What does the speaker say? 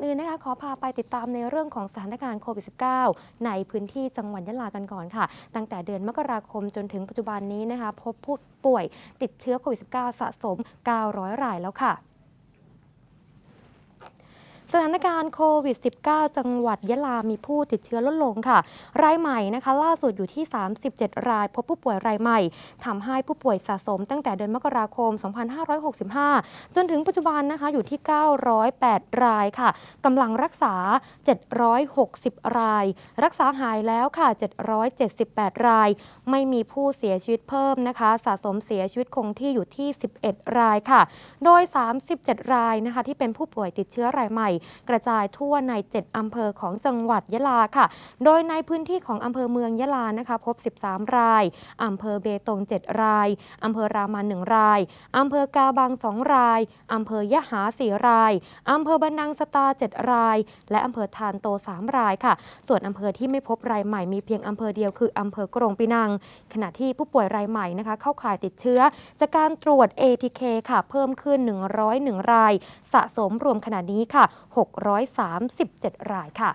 อนอื่นนะคะขอพาไปติดตามในเรื่องของสถานการณ์โควิด -19 ในพื้นที่จังหวัดยะลากันก่อนค่ะ ตั้งแต่เดือนมกราคมจนถึงปัจจุบันนี้นะคะพบผู้ป่วยติดเชื้อโควิด -19 สะสม 900 รายแล้วค่ะ สถานการณ์โควิด -19 จังหวัดยะลามีผู้ติดเชื้อลดลงค่ะ รายใหม่นะคะ ล่าสุดอยู่ที่ 37 ราย พบผู้ป่วยรายใหม่ทำให้ผู้ป่วยสะสมตั้งแต่เดือนมกราคม 2565 จนถึงปัจจุบันนะคะอยู่ที่ 908 รายค่ะกำลังรักษา 760 ราย รักษาหายแล้วค่ะ 778 ราย ไม่มีผู้เสียชีวิตเพิ่มนะคะ สะสมเสียชีวิตคงที่อยู่ที่ 11 รายค่ะ โดย 37 รายนะคะที่เป็นผู้ป่วยติดเชื้อรายใหม่กระจายทั่วใน 7 อำเภอของจังหวัดยะลาค่ะ โดยในพื้นที่ของอำเภอเมืองยะลานะคะ พบ 13 รายอำเภอเบตง 7 รายอำเภอรามัน1รายอำเภอกาบัง 2 รายอำเภอยะหา 4 รายอำเภอบันนังสตา 7 ราย และอำเภอทานโต 3 รายค่ะ ส่วนอำเภอที่ไม่พบรายใหม่มีเพียงอำเภอเดียวคืออำเภอกรงปีนัง ขณะที่ผู้ป่วยรายใหม่นะคะ เข้าข่ายติดเชื้อ จากการตรวจ ATK ค่ะ เพิ่มขึ้น 101 รายสะสมรวมขณะนี้ค่ะ 637 รายค่ะ